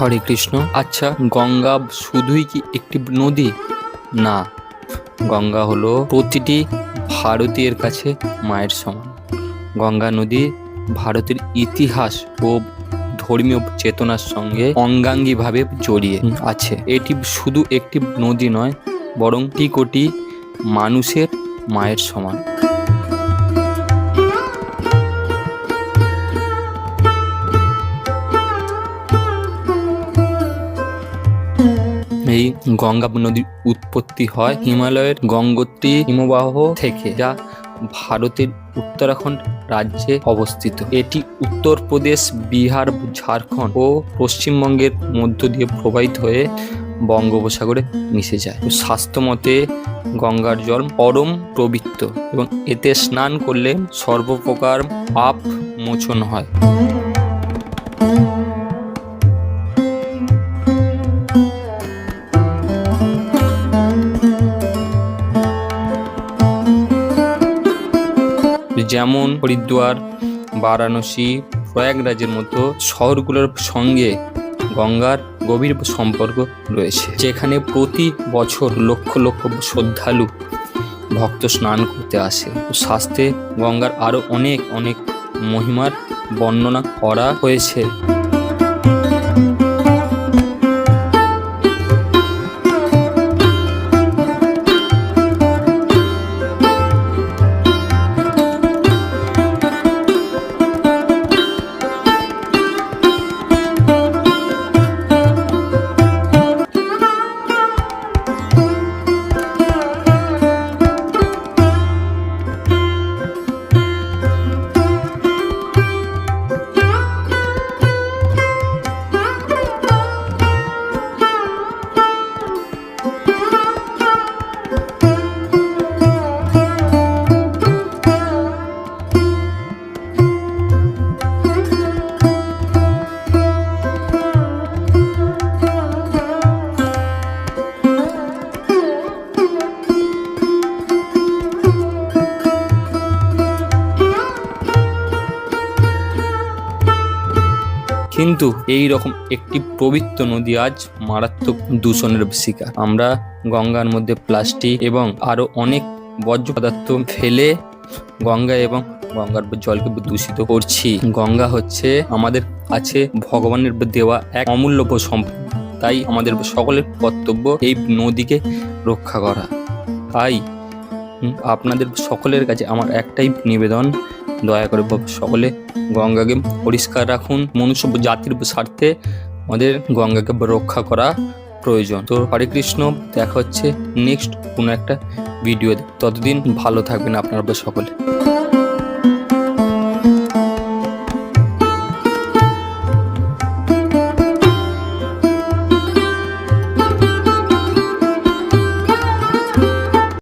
হরে কৃষ্ণ। আচ্ছা গঙ্গা শুধুই কি একটি নদী? না, গঙ্গা হলো প্রতিটি ভারতীয়ের কাছে মায়ের সমান। গঙ্গা নদী ভারতের ইতিহাস ও ধর্মীয় চেতনার সঙ্গে অঙ্গাঙ্গিভাবে জড়িয়ে আছে। এটি শুধু একটি নদী নয়, বরং কোটি মানুষের মায়ের সমান। এই গঙ্গা নদীর উৎপত্তি হয় হিমালয়ের গঙ্গোত্রী হিমবাহ থেকে, যা ভারতের উত্তরাখণ্ড রাজ্যে অবস্থিত। এটি উত্তরপ্রদেশ বিহার, ঝাড়খণ্ড ও পশ্চিমবঙ্গের মধ্য দিয়ে প্রবাহিত হয়ে বঙ্গোপসাগরে মিশে যায়। স্বাস্থ্য মতে গঙ্গার জল পরম পবিত্র এবং এতে স্নান করলে সর্বপ্রকার পাপ মোচন হয়। যেমন হরিদ্বার, বারাণসী, প্রয়াগরাজের মতো শহরগুলোর সঙ্গে গঙ্গার গভীর সম্পর্ক রয়েছে, যেখানে প্রতি বছর লক্ষ লক্ষ শ্রদ্ধালু ভক্ত স্নান করতে আসে। স্বাস্থ্যে গঙ্গার আরও অনেক অনেক মহিমার বর্ণনা করা হয়েছে। কিন্তু এই রকম একটি পবিত্র নদী আজ মারাত্মক দূষণের শিকার। আমরা গঙ্গার মধ্যে প্লাস্টিক এবং আরও অনেক বর্জ্য পদার্থ ফেলে গঙ্গা এবং গঙ্গার জলকে দূষিত করছি। গঙ্গা হচ্ছে আমাদের কাছে ভগবানের দেওয়া এক অমূল্য সম্পদ। তাই আমাদের সকলের কর্তব্য এই নদীকে রক্ষা করা। তাই আপনাদের সকলের কাছে আমার একটাই নিবেদন দয়া করে সকলে গঙ্গাকে পরিষ্কার রাখুন। মনুষ্য জাতির স্বার্থে আমাদের গঙ্গাকে রক্ষা করা প্রয়োজন। তো হরে কৃষ্ণ, দেখা হচ্ছে নেক্সট কোনো একটা ভিডিও ততদিন ভালো থাকবেন আপনারা সকলে।